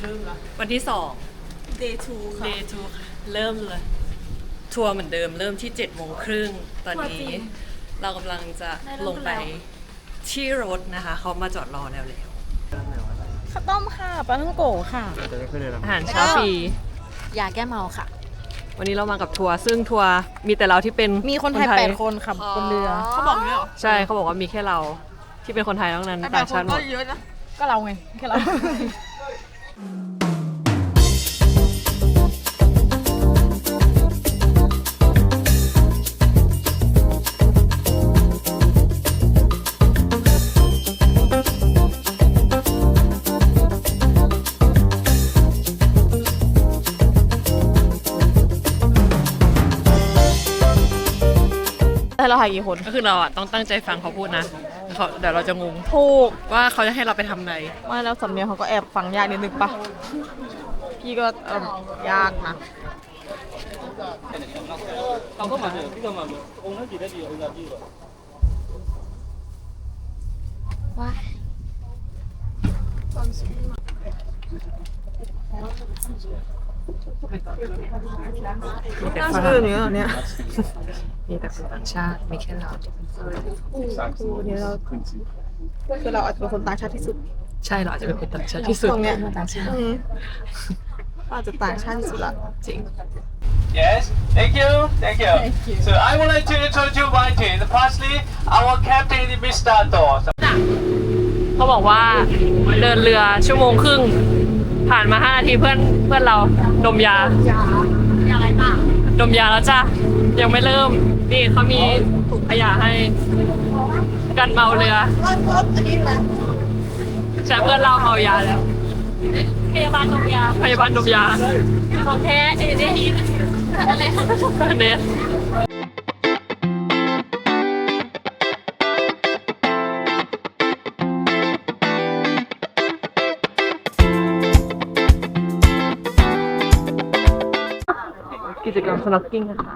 เริ่มละ วันที่สอง day two ค่ะ day two ค่ะ เริ่มเลย ทัวร์เหมือนเดิมเริ่มที่7จ็ดโมงครึ่งตอนนี้เรากำลังจะลงไปที่รถนะคะ เขามาจอดรอแล้วแล้วข้าวต้มค่ะปลาท่องโกค่ะ อาหารเช้าฟรียาแก้เมาค่ะ วันนี้เรามากับทัวร์ซึ่งทัวร์มีแต่เราที่เป็นมีคนไทยแปดคนขับบนเรือ เขาบอกเนี่ยหรอใช่เขาบอกว่ามีแค่เราที่เป็นคนไทยนอกนั้นแปต่าดงคชานติหมก็ดเยอะนะก็เราไงแค่เรา แต่เราถ่ายกี่คน ก็คือเราอะต้องตั้งใจฟังเขาพูดนะ เขาเดี๋ยวเราจะงงถูกว่าเขาจะให้เราไปทำอะไรไม่แล้วสำเนียงเขาก็แอบฟังยากนิดนึงปะพี่ก็เออยากนะว่ามีแต่น่าฝชื่รั่องอย่า งเงี้ยเหรอเนี่ยมีแต่คนต่างชาติมีแค่เราวันนี้เราคือเราอาจจะเป็นคนต่างชาติที่สุด ใช่เราอาจจะเป็นคนต่างชาติที่สุดตรงเนี้ยต่างชาติอืมอาจจะต่างชาติที่สุดละจริง Yes, thank you, thank you. So I would like to introduce you my team. Firstly, our captain is Mr. Dos. เขาบอกว่าเดินเรือชั่วโมงครึ่ง ผ่านมา 5 นาทีเพื่อนเพื่อนเราดมยาดมยาแล้วจ้ะ ยังไม่เริ่ม นี่เขามีถุงขยะให้กันเมาเรือใช่เพื่อนเราเมายาแล้ว พยาบาลดมยาพยาบาลดมยาของแท้เอเดนอะไรเนส กิจกรรมสน็อกกิ้งนะคะ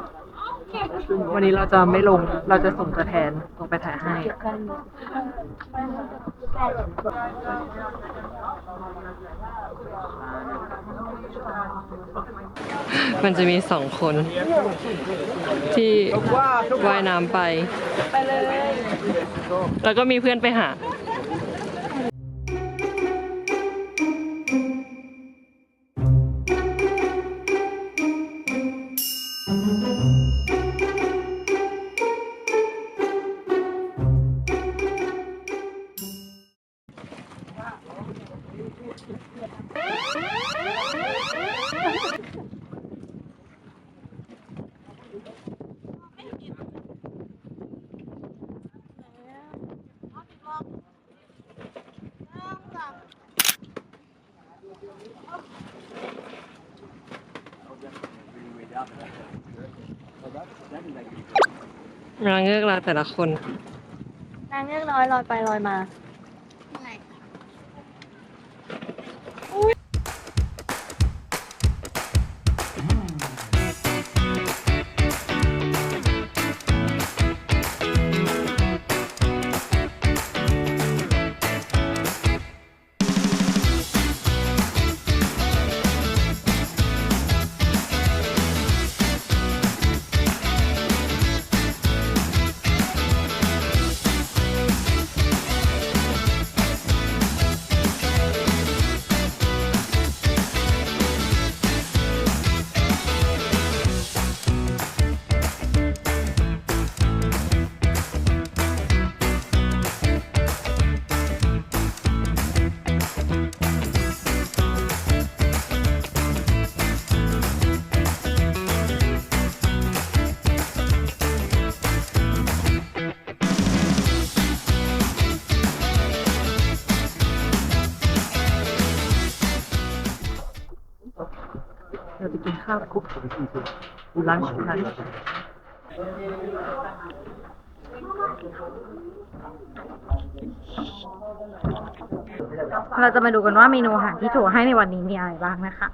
วันนี้เราจะไม่ลง เราจะส่งตัวแทนลงไปถ่ายให้ มันจะมีสองคน ที่ว่ายน้ำไป แล้วก็มีเพื่อนไปหา นางเงือกเราแต่ละคน นางเงือกน้อยลอยไปลอยมา เราจะกินข้าวคุกลันช์ลันช์เราจะมาดูกันว่าเมนูอาหารที่ถั่วให้ในวันนี้มีอะไรบ้างนะคะ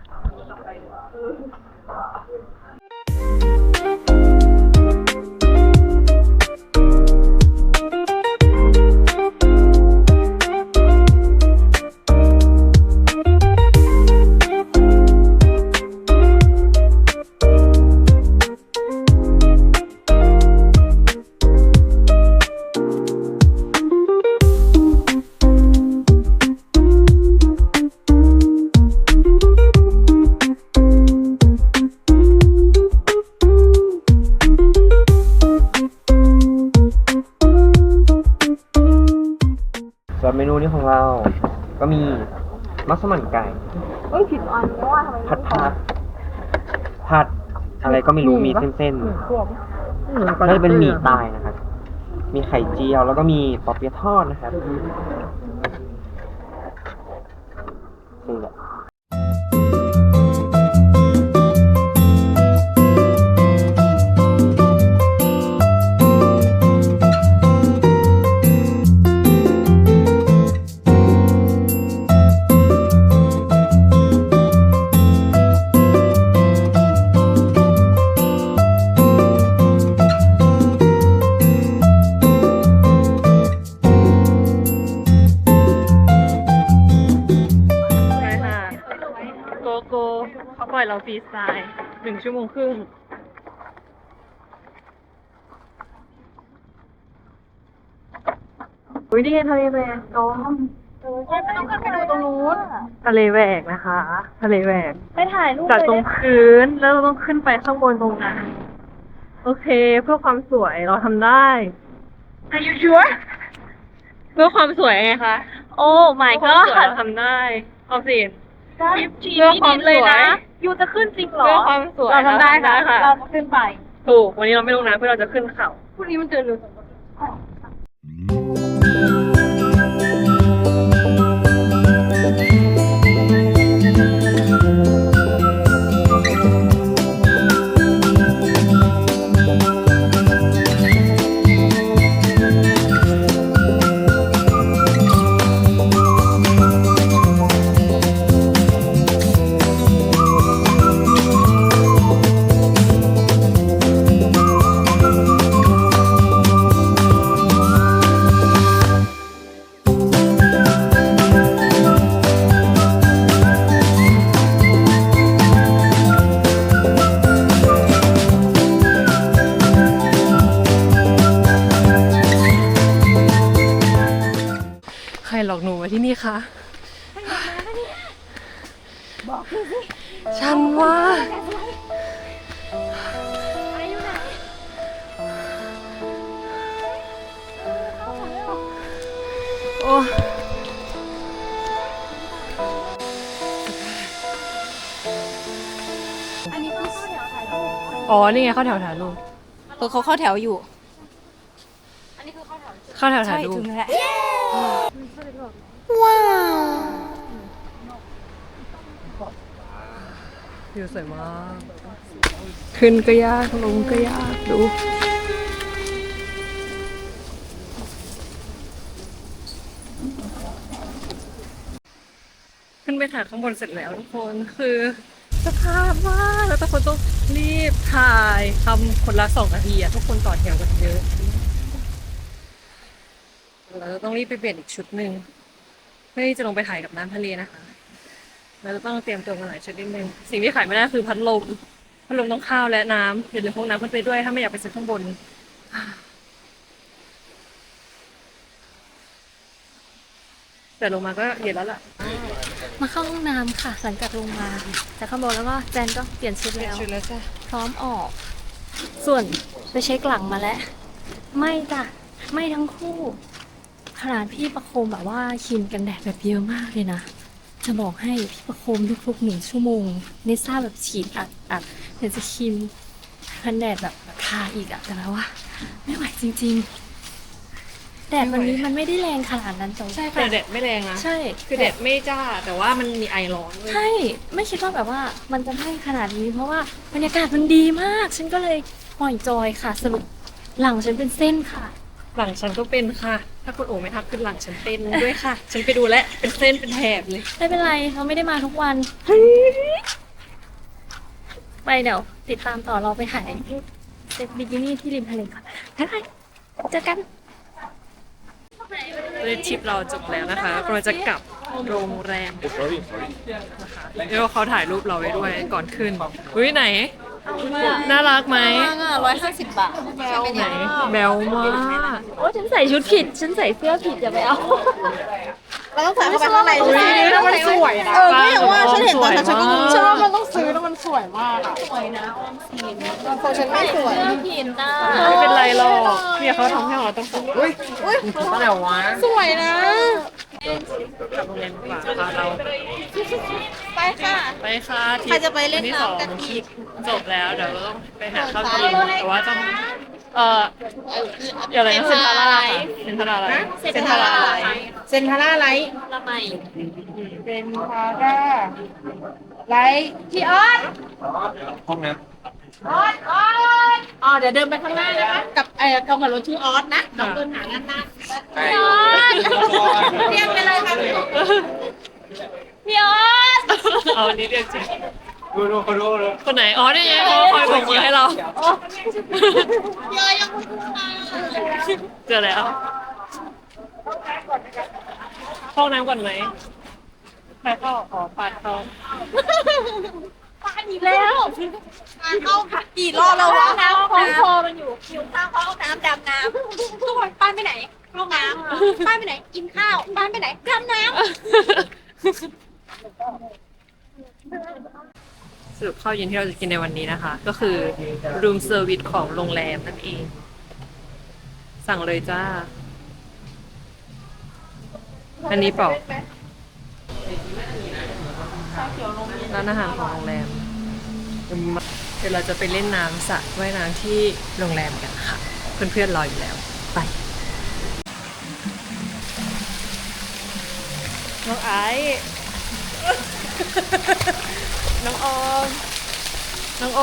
ับเมนูนี้ของเรา ก็มีมัสมั่นไก่ เอ้ยผิดอันเพว่าทำไมผัดผัดผัดอะไรก็ไม่รู้มีเส้นๆ พวกน่าจเป็นหมี่ตายนะครับ มีไข่เจียวแล้วก็มีปอเปี๊ยะทอดนะครับนี่แหละ เขาปล่อยเราฟรีสไตล์หนึ่งชั่วโมงครึ่งอุ้ยนี่ไงทะเลแหวกอ๋อไม่ต้องขึ้นไปดูตรงนู้นทะเลแหวกนะคะ ทะเลแหวกไปถ่ายรูปจากเลยตรงได้พื้นแล้วเราต้องขึ้นไปข้างบนตรงนั้นโอเค เพื่อความสวยเราทำได้ Are you sure เพื่อความสวยไงคะ โอ้ my เพื่อความสวย god เราทำได้เอาสิค ลิปทีเพื่อความนิดเลยนะสวยยูจะขึ้นจริงเหรอเพื่อความสวยเราทำได้ค่ะเราทำได้ค่ะ เราจะขึ้นไป ถูก วันนี้เราไม่ลงน้ำเพื่อเราจะขึ้นเขาพรุ่งนี้มันเจอเรื คะบอกสิฉันว่า โอ้อ๋อ นี่ไงเข้าแถวถ่ายรูปเออเขาเข้าแถวอยู่เข้าแถวถ่ายรูป ถึงแล้ววิ วสวยมากขึ้นก็ยากลงก็ยากดูขึ้นไปถ่ายข้างบนเสร็จแล้วทุกคนคือสภาพมากแล้วทุกคนต้องรีบถ่ายทำคนละสองนาทีอะทุกคนต่อแถวกันเยอะเราต้องรีบไปเปลี่ยนอีกชุดหนึ่ง พื่อที่จะลงไปถ่ายกับน้ำทะเลนะคะเราจะต้องเตรียมตัวมาหลายชุดนิดนึงสิ่งที่ขายไม่ได้คือพัดลมพัดลมต้องข้าวและน้ำเดี๋ยวเดี๋ยวพวกน้ำขึ้นไปด้วย ถ้าไม่อยากไปซื้อข้างบนแต่ลงมาก็เย็นแล้วล่ะ มาเข้าห้องน้ำค่ะ หลังจากลงมาจากข้างบนแล้วก็แจนก็เปลี่ยนชุดแล้วชุดแล้วจ้ะพร้อมออก ส่วนไปเช็คหลังมาแล้ว ไม่จ้ะ ไม่ทั้งคู่ ขนาดพี่ประโคมแบบว่าครีมกันแดดแบบเยอะมากเลยนะ จะบอกให้พี่ประโคมทุกๆหนึ่งชั่วโมงนิซ่าแบบฉีดอัดอัดเดี๋ยวจะครีมกันแดดแบบทาอีกอะแต่แบบว่าไม่ไหวจริง ๆ แดดวันนี้มันไม่ได้แรงขนาดนั้นแต่ว่าใช่แต่แดดไม่แรงนะใช่ คือแดดไม่จ้าแต่ว่ามันมีไอร้อนด้วยใช่ ไม่คิดว่าแบบว่ามันจะไม่ขนาดนี้ เพราะว่าบรรยากาศมันดีมาก ฉันก็เลยปล่อยจอยค่ะสรุปหลังฉันเป็นเส้นค่ะ หลังฉันก็เป็นค่ะ ถ้าคุณโอไม่ทักขึ้นหลังฉันเป็นด้วยค่ะ ฉันไปดูแล้วเป็นเส้นเป็นแถบเลย ไม่เป็นไรเราไม่ได้มาทุกวัน ไปเดี๋ยวติดตามต่อเราไปถ่ายเซตบิกินี่ที่ริมทะเลก่อนบ๊ายบายเจอกัน เลยทริปเราจบแล้วนะคะกำลังจะกลับโรงแรมนะคะเดี๋ยวเขาถ่ายรูปเราไว้ด้วยก่อนขึ้นอุ้ยไหน น่ารักไหมร้อยห้าสิบบาทไหนแบลมากโอ้ฉันใส่ชุดผิด ฉันใส่เสื้อผิดอย่าไปเอาเราต้องใส่เข้าไปข้างในอุ้ยถ้ามันสวยนะเออก็อย่างว่าฉันเห็นตอนแต่ฉันก็สวยฉันว่ามันมากต้องซื้อแล้วมันสวยมากอะสวยนะของฉันไม่สวยเสื้อผิดนะไม่เป็นไรหรอกเนี่ยเขาทำให้เราต้องสวยอุ้ยสวยนะ กลับโรงแรมดีกว่าค่ะเราไปค่ะ ไปค่ะใครจะไปเล่นที่น้ำกันอีก จบแล้วเดี๋ยวเราต้องไปหาข้าวกินแต่ว่าต้องเอ่ออะไรนะเซนทาร่าค่ะเซนทาราอะไรเซนทาราไลท์เซนทาราไลท์ละไมเซนทาราไลท์พี่ออส ห้องน้ำ ออสออสอ๋อเดี๋ยวเดินไปข้างหน้านะคะ กับเอ่อกับกับรถชื่อออสนะน้องเดินหากันนะำพี่ออสเรียกไปเลยค่ะพี่ออสเอาอันนี้เรียกจริงดูดูเขาดูดูคนไหน อ๋อนี่ไงเขาคอยบอกมือให้เราพี่ออสยังไม่มาเจอแล้ว ห้องน้ำก่อนไหมใครเข้าอ๋อปาดเข้า ปานอีกแล้วเข้ากี่รอบแล้ววะน้ำของคอมันอยู่อยู่ข้างห้องน้ำดำน้ำทุกคนป้านไปไหนห้องน้ำป้านไปไหน กินข้าวป้านไปไหนดำน้สรุปข้าวเย็นที่เราจะกินในวันนี้นะคะ ก็คือ room service ของโรงแรมนั่นเอง สั่งเลยจ้า อันนี้เปล่าร้านอาหารของโรงแรม เดี๋ยวเราจะไปเล่นน้ำสระว่ายน้ำที่โรงแรมกันค่ะ เพื่อนๆรออยู่แล้ว ไป น้องไอซ์น้องออม น้องโอ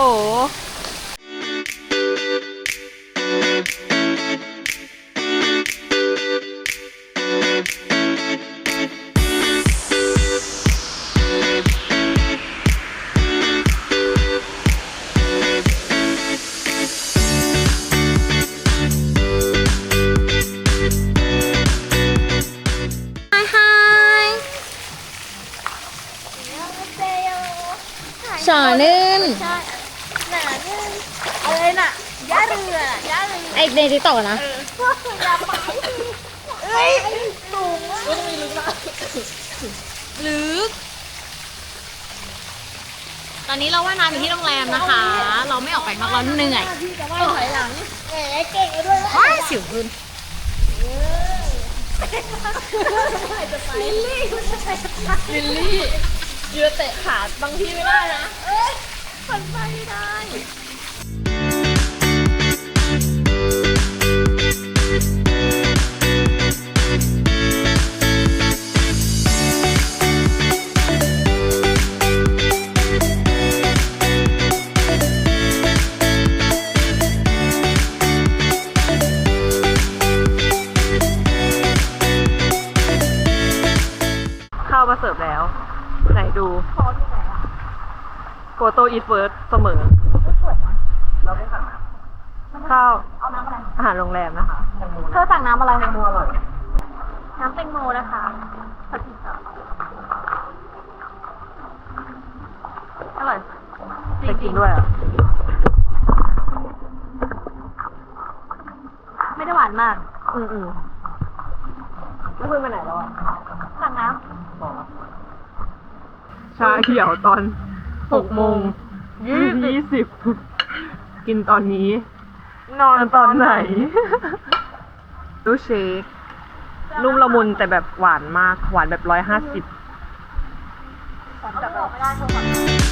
ไอในติ๊กต็อกนะลึก ตอนนี้เราว่ายน้ำอยู่ที่โรงแรมนะคะ เราไม่ออกไปข้างนอกเราเหนื่อยถอยหลังแหมเก่งด้วยว้ายสิวขึ้นลิลลี่ลิลลี่ยืนเตะขาบางทีไม่ได้นะเอ้ยมันไปไม่ได้ มาเสิร์ฟแล้ว ไหนดูโกโตอีทเวิร์ดเสมอข้าวอาหารโรงแรมนะคะ เธอสั่งน้ำอะไรแตงโมอร่อย น้ำแตงโมนะคะอร่อยไปกินด้วยอะไม่ได้หวานมาก อืมอืม แล้วเพื่อนไปไหนแล้วอะสั่งน้ชาเขียวตอนหกโมงยี่สิบกินตอนนี้นอนตอนไหน ดูเชคนุ่มละมุนแต่แบบหวานมาก หวานแบบร้อยห้าสิบำบอกไม่ได้เธอสั่ง